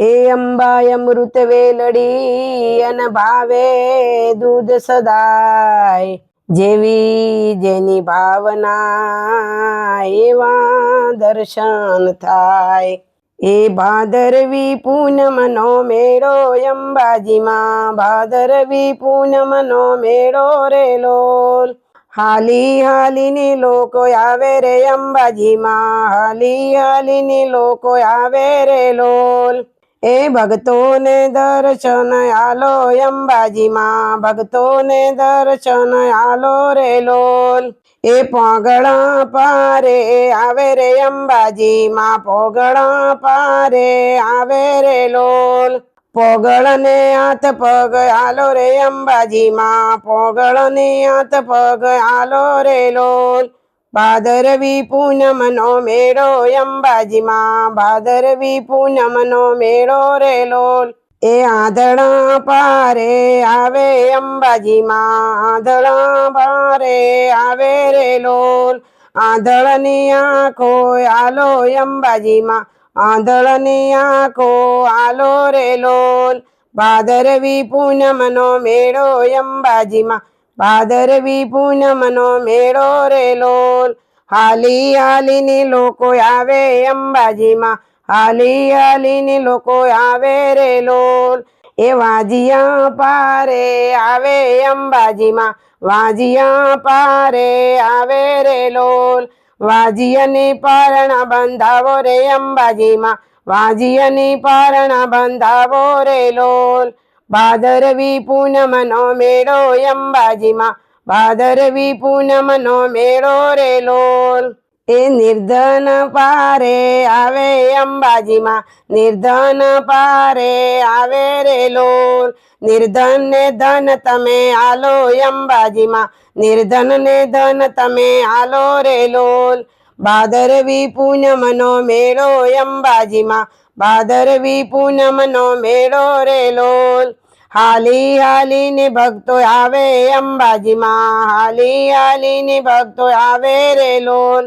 એ અંબાય અમૃત વેલડી અન ભાવે દૂધ સદાય. જેવી જેની ભાવના એવા દર્શન થાય. એ ભાદરવી પૂનમનો મેળો અંબાજીમાં ભાદરવી પૂનમનો મેળો રે લોલ. હાલી હાલીની લોકો આવે રે અંબાજીમાં, હાલી હાલીની લોકો આવે રે લોલ. એ ભક્તોને દર્શન આલો અંબાજીમાં. ભક્તોને દર્શન આલો રે લોલ. એ પોગળા પારે આવે રે અંબાજીમાં. પોગળા પારે આવે રે લોલ. પોગળને હાથ પગ આલો રે અંબાજીમાં. પોગળને હાથ પગ આલો રે લોલ. ભાદરવી પૂનમનો મેળો અંબાજીમાં. ભાદરવી પૂનમનો મેળો રે લોલ. એ આંધળા પારે આવે અંબાજીમાં. આંધળા પારે આવે રે લોલ. આંધળની આંખો આલો અંબાજીમાં. આંધળની આંખો આલો રે લોલ. ભાદરવી પૂનમનો મેળો અંબાજીમાં. ભાદરવી પૂનમનો મેળો રે લોલ. હાલી હાલીને લોકો આવે અંબાજીમાં. હાલી હાલીને લોકો આવે રે લોલ. એ વાજિયા પારે આવે અંબાજીમાં. વાજિયા પારે આવે રે લોલ. વાજિયાની પારણા બંધાવો રે અંબાજીમાં. વાજિયાની પારણા બંધાવો રે લોલ. ભાદરવી પૂનમનો મેળો અંબાજીમાં ભાદરવી પૂનમનો મેળો રે લોલ એ નિર્ધન પારે આવે અંબાજીમાં નિર્ધન પારે આવે રે લોલ નિર્ધન ને ધન તમે આલો અંબાજીમાં નિર્ધન ને ધન તમે આલો રે લોલ ભાદરવી પૂનમનો મેળો અંબાજીમાં ભાદરવી પૂનમનો મેળો રે લોલ હાલી હાલીને ભક્તો આવે અંબાજીમાં. હાલી હાલીને ભક્તો આવે રે લોલ